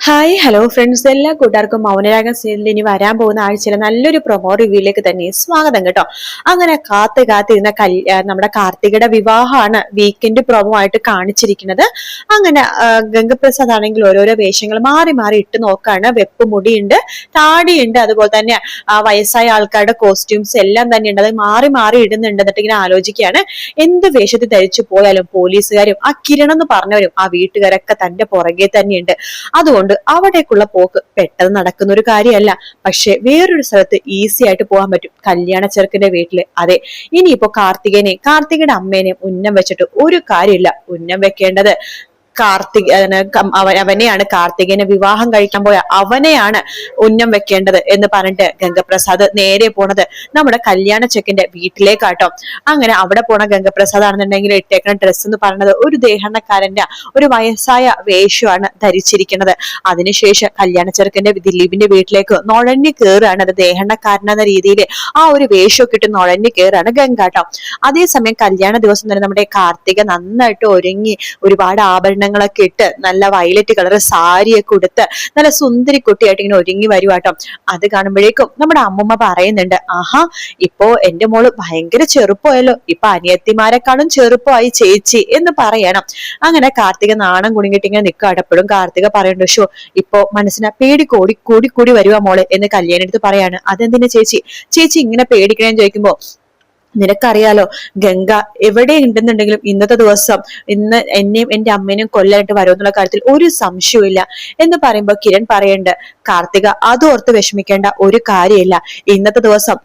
Hi hello friends എല്ലാ കൂട്ടുകാർക്കും മൗനരാഗം സീരിയലിൽ ഇനി വരാൻ പോകുന്ന ആഴ്ചയിലെ നല്ലൊരു പ്രൊമോ റിവ്യൂയിലേക്ക് തന്നെ സ്വാഗതം കേട്ടോ. അങ്ങനെ കാത്ത് കാത്തിരുന്ന കൽ നമ്മുടെ കാർത്തികയുടെ വിവാഹമാണ് വീക്കെൻഡ് പ്രൊമോ ആയിട്ട് കാണിച്ചിരിക്കുന്നത്. അങ്ങനെ ഗംഗപ്രസാദ് ആണെങ്കിൽ ഓരോരോ വേഷങ്ങൾ മാറി മാറി ഇട്ട് നോക്കാണ്. വെപ്പ് മുടിയുണ്ട് താടിയുണ്ട് അതുപോലെ തന്നെ ആ, വയസ്സായ ആൾക്കാരുടെ കോസ്റ്റ്യൂംസ് എല്ലാം തന്നെ ഉണ്ട് അത് മാറി മാറി ഇടുന്നുണ്ട് എന്നിട്ട് ഇങ്ങനെ ആലോചിക്കുകയാണ്. എന്ത് വേഷത്തിൽ ധരിച്ചു പോയാലും പോലീസുകാരും ആ കിരണം എന്ന് പറഞ്ഞവരും ആ വീട്ടുകാരൊക്കെ തന്റെ പുറകെ തന്നെയുണ്ട്. അതുകൊണ്ട് അവിടേക്കുള്ള പോക്ക് പെട്ടെന്ന് നടക്കുന്ന ഒരു കാര്യമല്ല. പക്ഷെ വേറൊരു സ്ഥലത്ത് ഈസി ആയിട്ട് പോകാൻ പറ്റും. കല്യാണ ചെറുക്കന്റെ വീട്ടിൽ. അതെ ഇനിയിപ്പോ കാർത്തികേനെ കാർത്തികയുടെ അമ്മേനെ ഉന്നം വെച്ചിട്ട് ഒരു കാര്യമില്ല. ഉന്നം വെക്കേണ്ടത് കാർത്തിക അവനെയാണ് കാർത്തികനെ വിവാഹം കഴിക്കാൻ പോയ അവനെയാണ് ഉന്നം വെക്കേണ്ടത് എന്ന് പറഞ്ഞിട്ട് ഗംഗപ്രസാദ് നേരെ പോണത് നമ്മുടെ കല്യാണ ചെക്കിന്റെ വീട്ടിലേക്കാട്ടോ. അങ്ങനെ അവിടെ പോണ ഗംഗപ്രസാദ് ആണെന്നുണ്ടെങ്കിൽ ഇട്ടേക്കുന്ന ഡ്രസ്സ് എന്ന് പറയുന്നത് ഒരു ദേഹണക്കാരന്റെ ഒരു വയസ്സായ വേഷമാണ് ധരിച്ചിരിക്കുന്നത്. അതിനുശേഷം കല്യാണ ചെറുക്കന്റെ ദിലീപിന്റെ വീട്ടിലേക്ക് നുഴഞ്ഞു കയറുകയാണ് അത് ദേഹണക്കാരൻ എന്ന രീതിയിൽ ആ ഒരു വേഷമൊക്കെ ഇട്ട് നുഴഞ്ഞു കയറുകയാണ് ഗംഗാട്ടോ. അതേസമയം കല്യാണ ദിവസം തന്നെ നമ്മുടെ കാർത്തിക നന്നായിട്ട് ഒരുങ്ങി ഒരുപാട് ആഭരണങ്ങളൊക്കെ ഇട്ട് നല്ല വയലറ്റ് കളർ സാരിയൊക്കെ ഉടുത്ത് നല്ല സുന്ദരി കുട്ടിയായിട്ട് ഇങ്ങനെ ഒരുങ്ങി വരുവാട്ടോ അത് കാണുമ്പോഴേക്കും നമ്മുടെ അമ്മൂമ്മ പറയുന്നുണ്ട് ആഹാ ഇപ്പോ എന്റെ മോൾ ഭയങ്കര ചെറുപ്പമായല്ലോ. ഇപ്പൊ അനിയത്തിമാരെക്കാളും ചെറുപ്പമായി ചേച്ചി എന്ന് പറയണം. അങ്ങനെ കാർത്തിക നാണം കുടുങ്ങിയിട്ട് ഇങ്ങനെ നിൽക്കുക എപ്പോഴും കാർത്തിക പറയുന്നുണ്ട് ഷോ ഇപ്പോ മനസ്സിന് പേടി കൂടി കൂടി കൂടി വരുവാ മോളെ എന്ന് കല്യാണം എടുത്ത് പറയാണ്. അതെന്തിനാ ചേച്ചി? ചേച്ചി ഇങ്ങനെ പേടിക്കണേന്ന് ചോദിക്കുമ്പോ നിനക്കറിയാലോ ഗംഗ എവിടെ ഉണ്ടെന്നുണ്ടെങ്കിലും ഇന്നത്തെ ദിവസം ഇന്ന് എന്നെയും എന്റെ അമ്മേനെയും കൊല്ലാനായിട്ട് വരുമെന്നുള്ള കാര്യത്തിൽ ഒരു സംശയവുമില്ല എന്ന് പറയുമ്പോൾ കിരൺ പറയണ്ട് കാർത്തിക അതോർത്ത് വിഷമിക്കേണ്ട ഒരു കാര്യമില്ല. ഇന്നത്തെ ദിവസം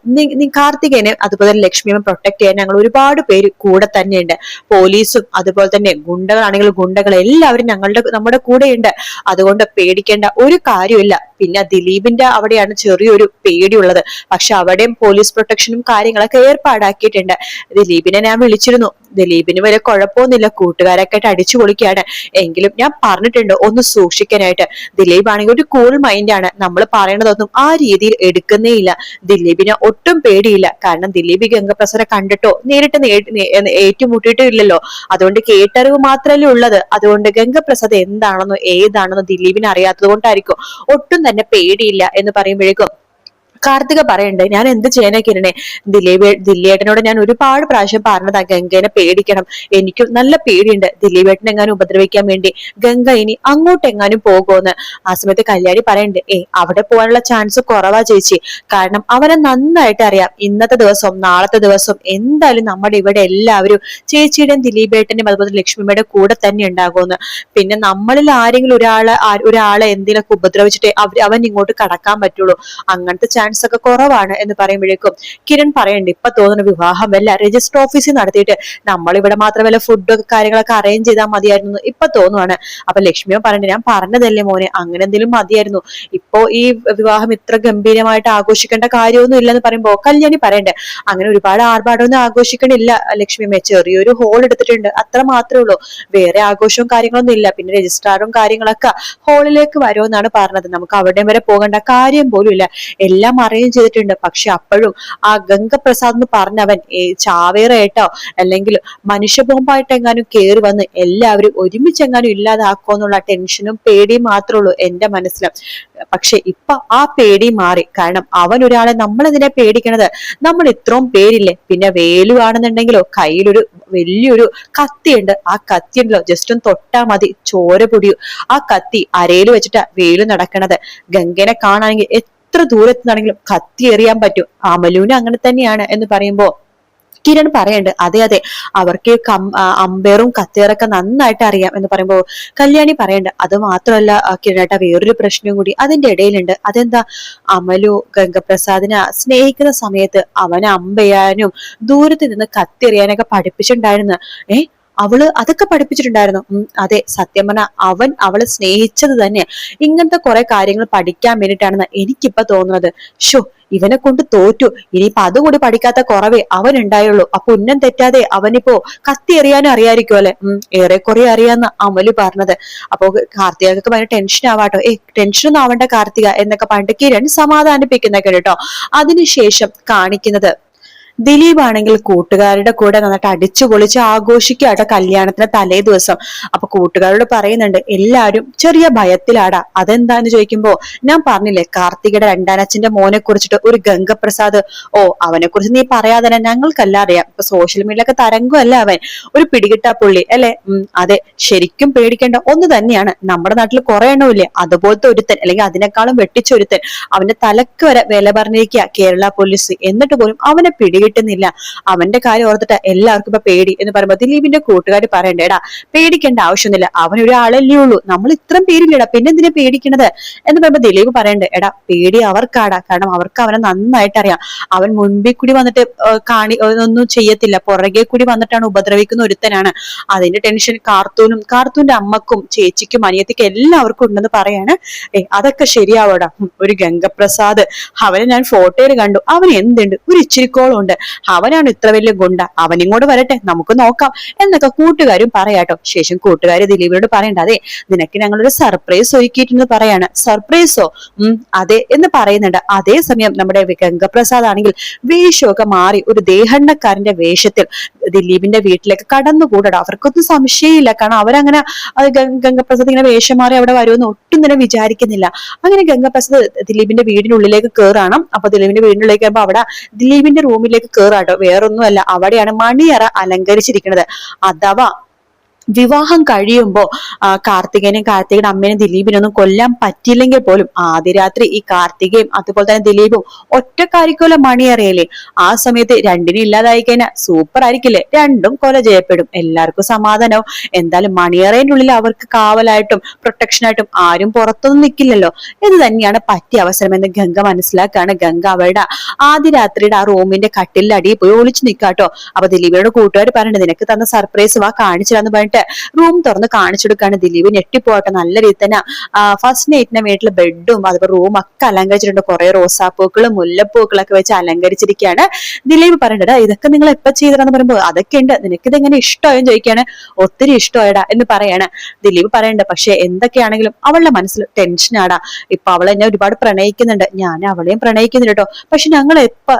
കാർത്തികേനെ അതുപോലെ ലക്ഷ്മിയെ പ്രൊട്ടക്ട് ചെയ്യാൻ ഞങ്ങൾ ഒരുപാട് പേര് കൂടെ തന്നെയുണ്ട്. പോലീസും അതുപോലെ തന്നെ ഗുണ്ടകളാണെങ്കിൽ ഗുണ്ടകൾ എല്ലാവരും ഞങ്ങളുടെ നമ്മുടെ കൂടെയുണ്ട്. അതുകൊണ്ട് പേടിക്കേണ്ട ഒരു കാര്യമില്ല. പിന്നെ ദിലീപിന്റെ അവിടെയാണ് ചെറിയൊരു പേടിയുള്ളത്. പക്ഷെ അവിടെയും പോലീസ് പ്രൊട്ടക്ഷനും കാര്യങ്ങളൊക്കെ ഏർപ്പാടാക്കിയിട്ടുണ്ട് ദിലീപിനെ ഞാൻ വിളിച്ചിരുന്നു. ദിലീപിന് വരെ കുഴപ്പമൊന്നുമില്ല. കൂട്ടുകാരൊക്കെ ആയിട്ട് അടിച്ചു പൊളിക്കുകയാണ്. എങ്കിലും ഞാൻ പറഞ്ഞിട്ടുണ്ട് ഒന്ന് സൂക്ഷിക്കാനായിട്ട്. ദിലീപ് ആണെങ്കിൽ ഒരു കൂൾ മൈൻഡാണ് നമ്മൾ പറയണതൊന്നും ആ രീതിയിൽ എടുക്കുന്നേ ഇല്ല. ദിലീപിനെ ഒട്ടും പേടിയില്ല. കാരണം ദിലീപ് ഗംഗപ്രസരെ കണ്ടിട്ടോ? നേരിട്ട് ഏറ്റുമുട്ടിയിട്ടോ ഇല്ലല്ലോ. അതുകൊണ്ട് കേട്ടറിവ് മാത്രമല്ലേ ഉള്ളത്. അതുകൊണ്ട് ഗംഗപ്രസാദ് എന്താണെന്നോ ഏതാണെന്നോ ദിലീപിന് അറിയാത്തത് കൊണ്ടായിരിക്കും. ഒട്ടും തന്നെ പേടിയില്ല എന്ന് പറയുമ്പോഴേക്കും കാർത്തിക പറയണ്ടേ ഞാൻ എന്ത് ചെയ്യാനാ കിരണേ? ദിലീപ് ദില്ലിയേട്ടനോട് ഞാൻ ഒരുപാട് പ്രാവശ്യം പറഞ്ഞതാ ഗംഗേനെ പേടിക്കണം. എനിക്കും നല്ല പേടിയുണ്ട്. ദിലീപേട്ടൻ എങ്ങാനും ഉപദ്രവിക്കാൻ വേണ്ടി ഗംഗ ഇനി അങ്ങോട്ട് എങ്ങാനും പോകുമെന്ന്. ആ സമയത്ത് കല്യാണി പറയണ്ടേ ഏ അവിടെ പോകാനുള്ള ചാൻസ് കുറവാ ചേച്ചി. കാരണം അവനെ നന്നായിട്ട് അറിയാം. ഇന്നത്തെ ദിവസം നാളത്തെ ദിവസം എന്തായാലും നമ്മുടെ ഇവിടെ എല്ലാവരും ചേച്ചിയുടെയും ദിലീപേട്ടന്റെയും അതുപോലെ ലക്ഷ്മിയുടെ കൂടെ തന്നെ ഉണ്ടാകുമെന്ന്. പിന്നെ നമ്മളിൽ ആരെങ്കിലും ഒരാളെ ഒരാളെ എന്തെങ്കിലുമൊക്കെ ഉപദ്രവിച്ചിട്ട് അവൻ ഇങ്ങോട്ട് കടക്കാൻ പറ്റുള്ളൂ. അങ്ങനത്തെ ചാൻസ് ഒക്കെ കുറവാണ് എന്ന് പറയുമ്പോഴേക്കും കിരൺ പറയണ്ട് ഇപ്പൊ തോന്നുന്ന വിവാഹം വല്ല രജിസ്റ്റർ ഓഫീസിൽ നടത്തിയിട്ട് നമ്മളിവിടെ മാത്രമല്ല ഫുഡൊക്കെ കാര്യങ്ങളൊക്കെ അറേഞ്ച് ചെയ്താൽ മതിയായിരുന്നു ഇപ്പൊ തോന്നുവാണ്. അപ്പൊ ലക്ഷ്മിയോ പറഞ്ഞിട്ട് ഞാൻ പറഞ്ഞതല്ലേ മോനെ അങ്ങനെ എന്തെങ്കിലും മതിയായിരുന്നു. ഇപ്പോ ഈ വിവാഹം ഇത്ര ഗംഭീരമായിട്ട് ആഘോഷിക്കേണ്ട കാര്യമൊന്നും ഇല്ലെന്ന് പറയുമ്പോ കല്യാണി പറയണ്ടേ അങ്ങനെ ഒരുപാട് ആർഭാടമൊന്നും ആഘോഷിക്കണില്ല. ലക്ഷ്മിയമ്മ ചെറിയൊരു ഹോൾ എടുത്തിട്ടുണ്ട് അത്ര മാത്രമേ ഉള്ളൂ. വേറെ ആഘോഷവും കാര്യങ്ങളൊന്നും ഇല്ല പിന്നെ രജിസ്ട്രാറും കാര്യങ്ങളൊക്കെ ഹോളിലേക്ക് വരുമെന്നാണ് പറഞ്ഞത്. നമുക്ക് അവിടെ വരെ പോകേണ്ട കാര്യം പോലും ഇല്ല. എല്ലാം അറേഞ്ച് ചെയ്തിട്ടുണ്ട്. പക്ഷെ അപ്പോഴും ആ ഗംഗപ്രസാദ് എന്ന് പറഞ്ഞവൻ ചാവേറേട്ടോ അല്ലെങ്കിൽ മനുഷ്യബോംബായിട്ട് എങ്ങാനും കേറി വന്ന് എല്ലാവരും ഒരുമിച്ച് എങ്ങാനും ഇല്ലാതാക്കോ എന്നുള്ള ടെൻഷനും പേടിയും മാത്രമേ ഉള്ളൂ എന്റെ മനസ്സിൽ പക്ഷെ ഇപ്പൊ ആ പേടി മാറി. കാരണം അവൻ ഒരാളെ നമ്മൾ എന്തിനാ പേടിക്കണത്? നമ്മൾ ഇത്രയും പേരില്ലേ? പിന്നെ വേലു ആണെന്നുണ്ടെങ്കിലോ കയ്യിലൊരു വലിയൊരു കത്തിയുണ്ട്. ആ കത്തി ഉണ്ടല്ലോ ജസ്റ്റ് ഒന്ന് തൊട്ടാ മതി ചോര പൊടിയു. ആ കത്തി അരയിൽ വെച്ചിട്ടാ വേലു നടക്കണത്. ഗംഗനെ കാണാണെങ്കിൽ എത്ര ദൂരത്ത് നിന്നാണെങ്കിലും കത്തി എറിയാൻ പറ്റും. അമലുവിന് അങ്ങനെ തന്നെയാണ് എന്ന് പറയുമ്പോ കിരൺ പറയണ്ട് അതെ അതെ അവർക്ക് അമ്പയറും കത്തേറൊക്കെ നന്നായിട്ട് അറിയാം എന്ന് പറയുമ്പോൾ കല്യാണി പറയണ്ട് അത് മാത്രമല്ല കിരണേട്ട വേറൊരു പ്രശ്നം കൂടി അതിന്റെ ഇടയിലുണ്ട്. അതെന്താ? അമലു ഗംഗപ്രസാദിനെ സ്നേഹിക്കുന്ന സമയത്ത് അവനെ അമ്പയാനും ദൂരത്ത് നിന്ന് കത്തെറിയാനൊക്കെ പഠിപ്പിച്ചിട്ടുണ്ടായിരുന്നു. ഏ? അവൾ അതൊക്കെ പഠിപ്പിച്ചിട്ടുണ്ടായിരുന്നു. അതെ സത്യം പറഞ്ഞ അവൻ അവളെ സ്നേഹിച്ചത് തന്നെ. ഇങ്ങനത്തെ കുറെ കാര്യങ്ങൾ പഠിക്കാൻ വേണ്ടിയിട്ടാണെന്ന് എനിക്കിപ്പോ തോന്നുന്നത്. ഷോ ഇവനെ കൊണ്ട് തോറ്റു. ഇനിയിപ്പൊ അതുകൂടി പഠിക്കാത്ത കുറവേ അവൻ ഉണ്ടായുള്ളൂ. അപ്പൊ ഉന്നം തെറ്റാതെ അവനിപ്പോ കത്തി എറിയാനും അറിയായിരിക്കും അല്ലെ? ഉം ഏറെക്കുറെ അറിയാന്ന് അമലു പറഞ്ഞത്. അപ്പൊ കാർത്തികക്ക് ഭയങ്കര ടെൻഷൻ ആവാട്ടോ. ഏ ടെൻഷൻ ഒന്നും ആവണ്ട കാർത്തിക എന്നൊക്കെ പണ്ട് കിരൺ സമാധാനിപ്പിക്കുന്ന കേട്ടോ. അതിനുശേഷം കാണിക്കുന്നത് ദിലീപ് ആണെങ്കിൽ കൂട്ടുകാരുടെ കൂടെ നന്നായിട്ട് അടിച്ചു പൊളിച്ച് ആഘോഷിക്കാട്ടോ കല്യാണത്തിന്റെ തലേ ദിവസം. അപ്പൊ കൂട്ടുകാരോട് പറയുന്നുണ്ട് എല്ലാരും ചെറിയ ഭയത്തിലാടാ. അതെന്താന്ന് ചോദിക്കുമ്പോ ഞാൻ പറഞ്ഞില്ലേ കാർത്തികയുടെ രണ്ടാനച്ഛന്റെ മോനെ കുറിച്ചിട്ട് ഒരു ഗംഗപ്രസാദ്. ഓ അവനെ കുറിച്ച് നീ പറയാതെ തന്നെ ഞങ്ങൾക്കല്ല അറിയാം. ഇപ്പൊ സോഷ്യൽ മീഡിയയിലൊക്കെ തരംഗമല്ല അവൻ. ഒരു പിടികിട്ടാ പുള്ളി അല്ലെ? അതെ ശരിക്കും പേടിക്കേണ്ട ഒന്ന് തന്നെയാണ്. നമ്മുടെ നാട്ടിൽ കുറെ എണ്ണമില്ലേ അതുപോലത്തെ ഒരുത്തൻ അല്ലെങ്കിൽ അതിനേക്കാളും വെട്ടിച്ചൊരുത്തൻ. അവന്റെ തലക്ക് വരെ വില പറഞ്ഞിരിക്കുക കേരള പോലീസ് എന്നിട്ട് പോലും അവനെ പിടികിട്ടുന്നില്ല അവന്റെ കാര്യം ഓർത്തിട്ട് എല്ലാവർക്കും ഇപ്പൊ പേടി എന്ന് പറയുമ്പോൾ ദിലീപിന്റെ കൂട്ടുകാർ പറയണ്ടേടാ പേടിക്കേണ്ട ആവശ്യമൊന്നുമില്ല. അവൻ ഒരാളല്ലേ ഉള്ളൂ. നമ്മൾ ഇത്രയും പേരില്ലടാ. പിന്നെ എന്തിനാ പേടിക്കണത്? എന്ന് പറയുമ്പോൾ ദിലീപ് പറയണ്ടേ എടാ പേടി അവർക്കാടാ. കാരണം അവർക്ക് അവനെ നന്നായിട്ട് അറിയാം. അവൻ മുൻപിൽ കൂടി വന്നിട്ട് കാണി ഒന്നും ചെയ്യത്തില്ല. പുറകെ കൂടി വന്നിട്ടാണ് ഉപദ്രവിക്കുന്ന ഒരുത്തനാണ്. അതിന്റെ ടെൻഷൻ കാർത്തൂനും കാർത്തൂന്റെ അമ്മക്കും ചേച്ചിക്കും അനിയത്തിക്കും എല്ലാവർക്കും ഉണ്ടെന്ന് പറയാണ്. ഏ അതൊക്കെ ശരിയാവോടാ? ഒരു ഗംഗപ്രസാദ്. അവനെ ഞാൻ ഫോട്ടോയിൽ കണ്ടു. അവൻ എന്തുണ്ട്? ഒരു ഇച്ചിരിക്കോളം ഉണ്ട്. അവനാണ് ഇത്ര വലിയ ഗുണ്ട. അവൻ ഇങ്ങോട്ട് വരട്ടെ നമുക്ക് നോക്കാം എന്നൊക്കെ കൂട്ടുകാരും പറയാട്ടോ ശേഷം കൂട്ടുകാര് ദിലീപിനോട് പറയണ്ട അതെ നിനക്ക് ഞങ്ങളൊരു സർപ്രൈസ് ഒരുക്കിയിട്ടെന്ന് പറയാണ്. സർപ്രൈസോ ഉം അതെ എന്ന് പറയുന്നുണ്ട്. അതേസമയം നമ്മുടെ ഗംഗപ്രസാദ് ആണെങ്കിൽ വേഷമൊക്കെ മാറി ഒരു ദേഹണ്ണക്കാരന്റെ വേഷത്തിൽ ദിലീപിന്റെ വീട്ടിലേക്ക് കടന്നുകൂടട അവർക്കൊന്നും സംശയമില്ല. കാരണം അവരങ്ങനെ ഗംഗപ്രസാദ് ഇങ്ങനെ വേഷം മാറി അവിടെ വരുമെന്ന് ഒട്ടും തന്നെ വിചാരിക്കുന്നില്ല. അങ്ങനെ ഗംഗപ്രസാദ് ദിലീപിന്റെ വീടിനുള്ളിലേക്ക് കയറാണ് അപ്പൊ ദിലീപിന്റെ വീടിനുള്ളിലേക്ക് അവിടെ ദിലീപിന്റെ റൂമിലേക്ക് കയറാട്ടോ വേറൊന്നുമല്ല. അവിടെയാണ് മണിയറ അലങ്കരിച്ചിരിക്കുന്നത്. അഥവാ വിവാഹം കഴിയുമ്പോ ആ, കാർത്തികനെയും കാർത്തികയുടെ ദിലീപിനെ ദിലീപിനൊന്നും കൊല്ലാൻ പറ്റില്ലെങ്കിൽ പോലും ആദ്യ രാത്രി ഈ കാർത്തികയും അതുപോലെ തന്നെ ദിലീപും മണി മണിയറിയല്ലേ ആ സമയത്ത് രണ്ടിനും ഇല്ലാതായി കഴിഞ്ഞാൽ സൂപ്പർ ആയിരിക്കില്ലേ രണ്ടും കൊല ചെയ്യപ്പെടും. എല്ലാവർക്കും സമാധാനവും. എന്തായാലും മണിയറേനുള്ളിൽ അവർക്ക് കാവലായിട്ടും പ്രൊട്ടക്ഷനായിട്ടും ആരും പുറത്തൊന്നും നിൽക്കില്ലല്ലോ ഇത് തന്നെയാണ് പറ്റിയ അവസരം എന്ന് ഗംഗ മനസ്സിലാക്കാണ്. ഗംഗ അവളുടെ ആദ്യ രാത്രിയുടെ ആ റൂമിന്റെ കട്ടിലിന്റെ അടിയിൽ പോയി ഒളിച്ചു നിൽക്കാട്ടോ. അപ്പൊ ദിലീപിനോട് കൂട്ടുകാർ പറഞ്ഞു നിനക്ക് തന്ന സർപ്രൈസ് വാ കാണിച്ചില്ലാന്ന് പറഞ്ഞിട്ട് റൂം തുറന്ന് കാണിച്ചു കൊടുക്കാണ് ദിലീപ്. ഞെട്ടിപ്പോട്ടെ നല്ല രീതി തന്നെ ഫസ്റ്റ് നൈറ്റിന്റെ വീട്ടിലെ ബെഡും അതുപോലെ റൂം ഒക്കെ അലങ്കരിച്ചിട്ടുണ്ട്. കുറെ റോസാപ്പൂക്കളും മുല്ലപ്പൂക്കളൊക്കെ വെച്ച് അലങ്കരിച്ചിരിക്കുകയാണ്. ദിലീപ് പറഞ്ഞിട്ട് ഇതൊക്കെ നിങ്ങൾ എപ്പോ ചെയ്തതാന്ന് പറയുമ്പോൾ അതൊക്കെ ഉണ്ട്. നിനക്ക് ഇതെങ്ങനെ ഇഷ്ടമായും ചോദിക്കാണ് ഒത്തിരി ഇഷ്ടമായടാ എന്ന് പറയാണ്. ദിലീപ് പറയണ്ട പക്ഷെ എന്തൊക്കെയാണെങ്കിലും അവളുടെ മനസ്സിൽ ടെൻഷനാടാ ഇപ്പൊ അവൾ എന്നെ ഒരുപാട് പ്രണയിക്കുന്നുണ്ട്. ഞാൻ അവളെയും പ്രണയിക്കുന്നുണ്ട് കേട്ടോ. പക്ഷെ ഞങ്ങൾ എപ്പോ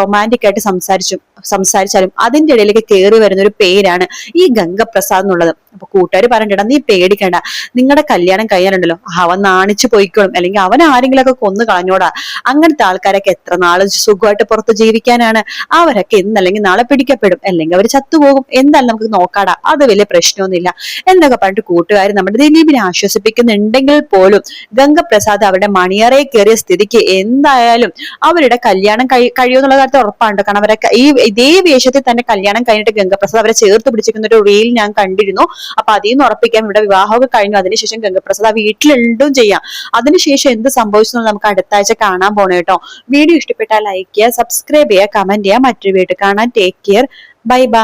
റൊമാന്റിക് ആയിട്ട് സംസാരിച്ചു സംസാരിച്ചാലും അതിന്റെ ഇടയിലേക്ക് കയറി വരുന്ന ഒരു പേരാണ് ഈ ഗംഗപ്രസാദ് എന്നുള്ളത് അപ്പൊ കൂട്ടുകാർ പറഞ്ഞിട്ടാ നീ പേടിക്കണ്ട. നിങ്ങളുടെ കല്യാണം കഴിയാനുണ്ടല്ലോ അവൻ നാണിച്ചു പോയിക്കോളും. അല്ലെങ്കിൽ അവൻ ആരെങ്കിലും ഒക്കെ കൊന്നു കളഞ്ഞോടാ. അങ്ങനത്തെ ആൾക്കാരൊക്കെ എത്ര നാൾ സുഖമായിട്ട് പുറത്ത് ജീവിക്കാനാണ്. അവരൊക്കെ ഇന്നല്ലെങ്കിൽ നാളെ പിടിക്കപ്പെടും. അല്ലെങ്കിൽ അവർ ചത്തുപോകും. എന്തായാലും നമുക്ക് നോക്കാടാ. അത് വലിയ പ്രശ്നമൊന്നുമില്ല. എന്നൊക്കെ പറഞ്ഞിട്ട് കൂട്ടുകാർ നമ്മുടെ ദിലീപിനെ ആശ്വസിപ്പിക്കുന്നുണ്ടെങ്കിൽ പോലും ഗംഗപ്രസാദ് അവരുടെ മണിയറെ കയറിയ സ്ഥിതിക്ക് എന്തായാലും അവരുടെ കല്യാണം കഴി കഴിയുമെന്നുള്ള കാര്യത്തിൽ ഉറപ്പാണ് കാരണം അവരൊക്കെ ഈ ഇതേ വേഷത്തിൽ തന്നെ കല്യാണം കഴിഞ്ഞിട്ട് ഗംഗപ്രസാദ് അവരെ ചേർത്ത് പിടിച്ചിരിക്കുന്ന ഒരു റീൽ ഞാൻ കണ്ടിരുന്നു അപ്പൊ അതിൽ നിന്ന് ഉറപ്പിക്കാം. ഇവിടെ വിവാഹമൊക്കെ കഴിഞ്ഞു. അതിനുശേഷം ഗംഗപ്രസാദ് ആ വീട്ടിലുണ്ടും ചെയ്യാം. അതിനുശേഷം എന്ത് സംഭവിച്ചു നമുക്ക് അടുത്ത ആഴ്ച കാണാൻ പോണേ കേട്ടോ. വീഡിയോ ഇഷ്ടപ്പെട്ടാൽ ലൈക്ക് ചെയ്യുക സബ്സ്ക്രൈബ് ചെയ്യുക കമന്റ് ചെയ്യുക. മറ്റൊരു വീട്ടിൽ കാണാൻ ടേക്ക് കെയർ ബൈ ബൈ